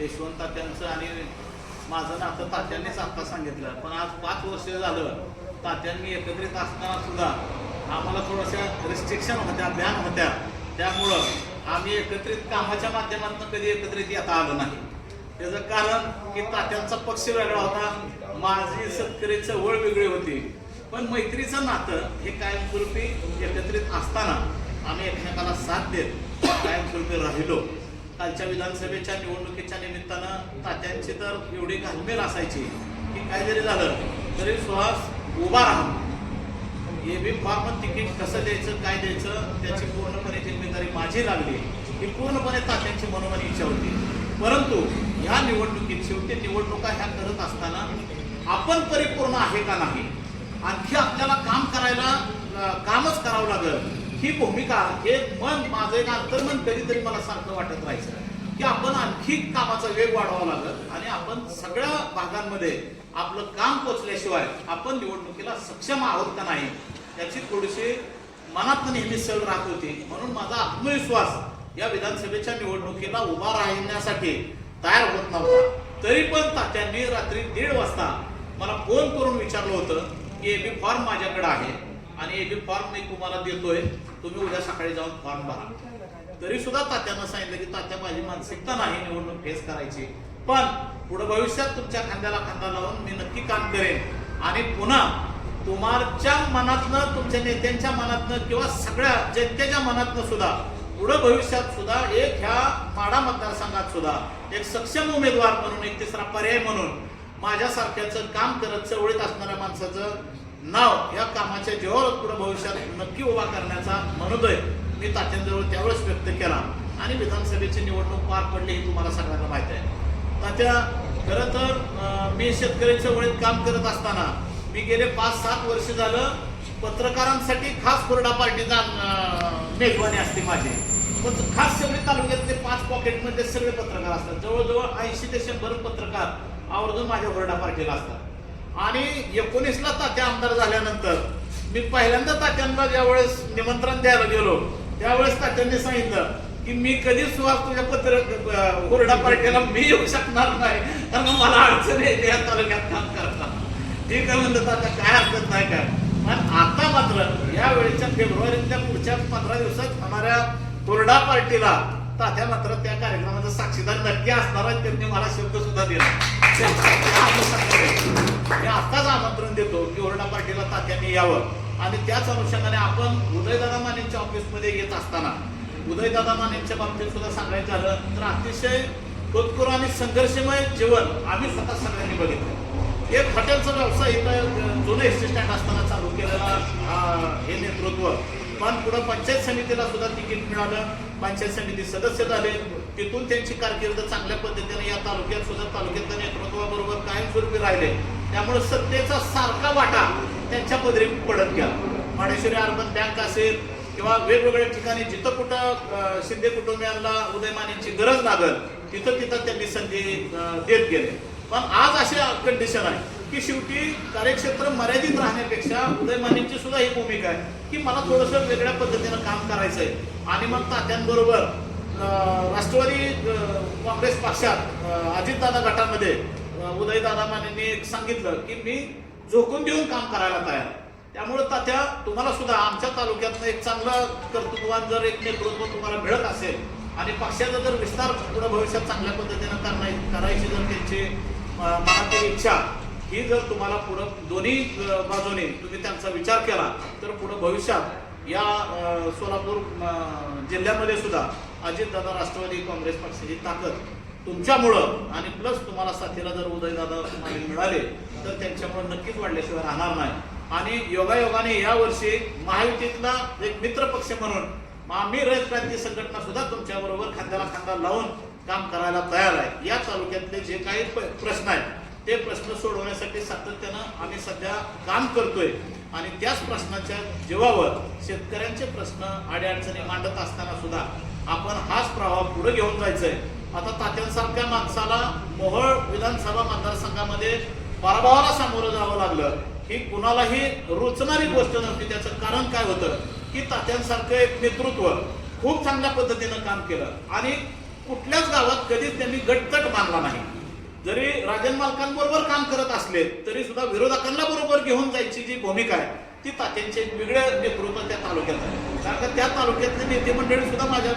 यशवंत तात्यांचं आणि माझं नातं तात्यांनीच आत्ता सांगितलं. पण आज पाच वर्ष झालं तात्यांनी एकत्रित असताना सुद्धा आम्हाला थोड्याशा रिस्ट्रिक्शन होत्या ध्यान होत्या. त्यामुळं आम्ही एकत्रित कामाच्या माध्यमातून कधी एकत्रित येता आलो नाही. त्याचं कारण की तात्यांचा पक्ष वेगळा होता. माझी शेतकरी चवळ वेगळी होती. पण मैत्रीचं नातं हे कायमस्वरूपी एकत्रित असताना आम्ही एकमेकाला साथ देत कायमस्वरूपी राहिलो. कालच्या विधानसभेच्या निवडणुकीच्या निमित्तानं तात्यांची तर एवढी घालमेल असायची की काय जरी झालं तरी सुहास उभा राहा. ए बी फॉर्म तिकीट कसं द्यायचं काय द्यायचं त्याची पूर्णपणे जिम्मेदारी माझी लागली. ही पूर्णपणे तात्यांची मनोमनी इच्छा होती. परंतु ह्या निवडणुकीत शेवटी निवडणुका ह्या करत असताना आपण परिपूर्ण आहे का नाही? आणखी आपल्याला काम करायला कामच करावं लागेल. ही भूमिका हे मन माझं एक अंतर्मन कधीतरी मला सारखं वाटत राहायचं. की आपण आणखी कामाचा वेग वाढवावा लागत आणि आपण सगळ्या भागांमध्ये आपलं काम पोचल्याशिवाय आपण निवडणुकीला सक्षम आहोत का नाही याची थोडीशी मनात नेहमी सल राहत होती. म्हणून माझा आत्मविश्वास या विधानसभेच्या निवडणुकीला उभा राहण्यासाठी तयार होत नव्हता. तरी पण त्यांनी रात्री दीड वाजता मला फोन करून विचारलं होतं की एबी फॉर्म माझ्याकडे आहे. आणि एबी फॉर्म मी तुम्हाला देतोय. तुम्ही उद्या सकाळी जाऊन फॉर्म भरा. तरी सुद्धा तात्यांना सांगितलं की तात्या माझी मानसिकता नाही निवडणूक फेस करायची. पण पुढे भविष्यात तुमच्या खांद्याला खांदा लावून मी नक्की काम करेन. आणि पुन्हा तुमच्या मनातनं तुमच्या नेत्यांच्या मनातनं किंवा सगळ्या जनतेच्या मनातनं सुद्धा पुढे भविष्यात सुद्धा एक ह्या माडा मतदारसंघात सुद्धा एक सक्षम उमेदवार म्हणून एक तिसरा पर्याय म्हणून माझ्यासारख्याचं काम करत चवळीत असणाऱ्या माणसाचं नाव या कामाच्या जेव्हा पुढे भविष्यात नक्की उभा करण्याचा मनोदय मी तात्यांजवळ त्यावेळेस व्यक्त केला. आणि विधानसभेची निवडणूक पार पडली हे तुम्हाला सगळ्यांना माहिती आहे. तात्या खरं तर मी शेतकऱ्यांच्या वळीत काम करत असताना मी गेले पाच सात वर्ष झालं पत्रकारांसाठी खास कोरडा पार्टीचा मेजवानी असते माझी. पण खास सगळे तालुक्यातले पाच पॉकेटमध्ये सगळे पत्रकार असतात. जवळजवळ ऐंशी ते शंभर पत्रकार आवर्जून माझ्या कोरडा पार्टीला असतात. आणि एकोणीसला तात्या आमदार झाल्यानंतर मी पहिल्यांदा तात्यांना ज्यावेळेस निमंत्रण द्यायला गेलो त्यावेळेस तात्यांनी सांगितलं की मी कधीच सुहास तुझ्या पत्र कोरडा पार्टीला मी येऊ शकणार नाही कारण मला अडचण येते या तालुक्यात काम करता ठीक आहे म्हणलं आता काय हरकत नाही काय? पण आता मात्र या वेळेच्या फेब्रुवारीच्या पुढच्या पंधरा दिवसात होणाऱ्या कोरडा पार्टीला तात्या मात्र त्या कार्यक्रमाचा साक्षीदार नक्की असणार त्यांनी मला शब्द सुद्धा दिला. मी आताच आमंत्रण देतो की ओरडा पार्टीला तात्यांनी यावं. आणि त्याच अनुषंगाने आपण उदयदादा मानेंच्या ऑफिसमध्ये येत असताना उदयदादा मानेंच्या बाबतीत सुद्धा सांगायचं झालं तर अतिशय खोतखोर आणि संघर्षमय जीवन आम्ही स्वतः सगळ्यांनी बघितलं. एक हॉटेलचा व्यवसाय इथं जुनं एसटी स्टँड असताना चालू केलेला हे नेतृत्व पण पुढे पंचायत समितीला सुद्धा तिकीट मिळालं. पंचायत समिती सदस्य झाले. तिथून त्यांची कारकीर्द चांगल्या पद्धतीने या तालुक्यात सुद्धा तालुक्यातल्या नेतृत्वाबरोबर कायमस्वरूपी राहिले. त्यामुळे सत्तेचा सारखा वाटा त्यांच्या पदरी पडत गेला. माडेश्वरी अर्बन बँक असेल किंवा वेगवेगळ्या ठिकाणी जिथं कुठं शिंदे कुटुंबियांना उदयमानेची गरज लागल तिथं तिथं त्यांनी संधी देत गेले. पण आज अशी कंडिशन आहे. की शेवटी कार्यक्षेत्र मर्यादित राहण्यापेक्षा उदयमानेची सुद्धा ही भूमिका आहे की मला थोडंसं वेगळ्या पद्धतीनं काम करायचं आहे. आणि मग तात्यांबरोबर राष्ट्रवादी काँग्रेस पक्षात अजितदादा गटामध्ये उदयदादा मानेंनी एक सांगितलं की मी झोकून देऊन काम करायला तयार त्यामुळे तात्या तुम्हाला सुद्धा आमच्या तालुक्यातनं एक चांगलं कर्तृत्वान जर एक नेतृत्व तुम्हाला मिळत असेल आणि पक्षाचा जर विस्तार पुढे भविष्यात चांगल्या पद्धतीनं करणार करायची जर त्यांची मनातील इच्छा ही जर तुम्हाला पुढं दोन्ही बाजूने तुम्ही त्यांचा विचार केला तर पुढं भविष्यात या सोलापूर जिल्ह्यामध्ये सुद्धा अजितदादा राष्ट्रवादी काँग्रेस पक्षाची ताकद तुमच्यामुळं आणि प्लस तुम्हाला साथीला जर उदयदादा तुम्हाला मिळाले तर त्यांच्यामुळं नक्कीच वाढल्याशिवाय राहणार नाही. आणि योगायोगाने या वर्षी महायुतीतला एक मित्र पक्ष म्हणून आम्ही रयत क्रांती संघटना सुद्धा तुमच्याबरोबर खांद्याला खांदा लावून काम करायला तयार आहे. या तालुक्यातले जे काही प्रश्न आहेत ते प्रश्न सोडवण्यासाठी सातत्यानं आम्ही सध्या काम करतोय. आणि त्याच प्रश्नाच्या जीवावर शेतकऱ्यांचे प्रश्न अडीअडचणी मांडत असताना सुद्धा आपण हाच प्रभाव पुढे घेऊन जायचंय. आता तात्यांसारख्या माणसाला मोहळ विधानसभा मतदारसंघामध्ये पराभवाला सामोरं जावं लागलं. ही कुणालाही रुचणारी गोष्ट नव्हती. त्याचं कारण काय होतं? की तात्यांसारखं एक नेतृत्व खूप चांगल्या पद्धतीनं काम केलं. आणि कुठल्याच गावात कधीच त्यांनी गटतट मानला नाही. जरी राजन मालकांबरोबर काम करत असले तरी सुद्धा विरोधकांना बरोबर घेऊन जायची जी भूमिका आहे ती तात्यांचे एक वेगळं नेतृत्व त्या तालुक्यात आहे. कारण का त्या तालुक्यातले नेते मंडळी सुद्धा माझ्या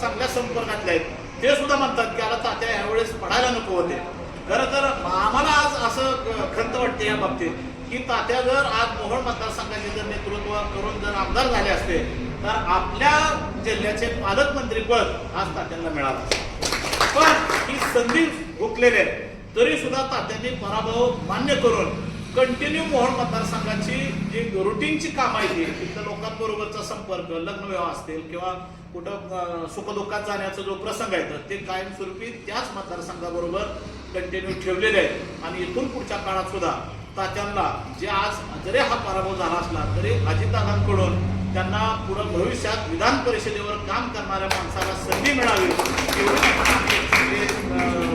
चांगल्या संपर्कातले आहेत. ते सुद्धा म्हणतात की आला तात्या यावेळेस पडायला नको होते. खरं तर आम्हाला आज असं खंत वाटते या बाबतीत की तात्या जर आज मोहन मतदारसंघाचे जर नेतृत्व करून जर आमदार झाले असते तर आपल्या जिल्ह्याचे पालकमंत्रीपद आज तात्यांना मिळालं असतं. पण ही संधी हुकलेली आहे. तरी सुद्धा तात्यांनी पराभव मान्य करून कंटिन्यू मोहन मतदारसंघाची जी रुटीनची कामं आहे ती तिथल्या लोकांबरोबरचा संपर्क लग्न विवाह असतील किंवा कुठं सुखदुःखात जाण्याचा जो प्रसंग आहे तर ते कायमस्वरूपी त्याच मतदारसंघाबरोबर कंटिन्यू ठेवलेले आहेत. आणि इथून पुढच्या काळात सुद्धा तात्यांना जे आज जरी हा पराभव झाला असला तरी अजितदादांकडून त्यांना पुढं भविष्यात विधान परिषदेवर काम करणाऱ्या माणसाला संधी मिळावी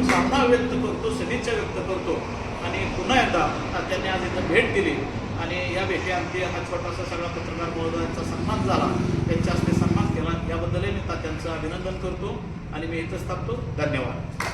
सामना व्यक्त करतो सदिच्छा व्यक्त करतो. आणि पुन्हा एकदा त्यांनी आज इथं भेट दिली. आणि या भेटी आमची हा छोटासा सगळा पत्रकार महोदयांचा सन्मान झाला. त्यांच्या हस्ते सन्मान केला. याबद्दलही मी त्यांचं अभिनंदन करतो. आणि मी इथंच थांबतो. धन्यवाद.